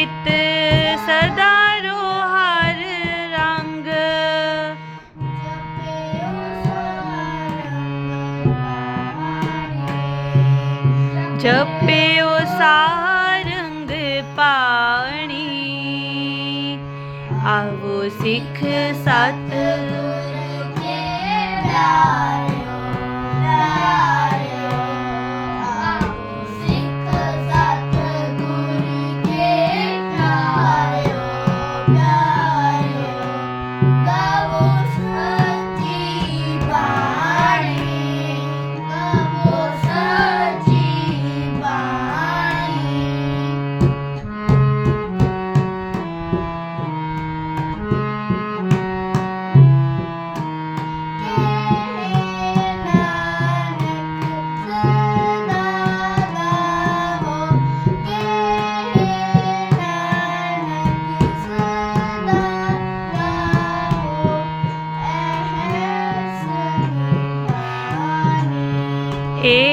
ਚਿਤ ਸਦਾ ਰੋ ਹਰ ਰੰਗ। ਜਪਿਓ ਸਾਰੰਗ ਪਾਣੀ। ਆਵੋ ਸਿੱਖ ਸਤ ਗੁਰ ਕੇ ਪਿਆਰ। Hey.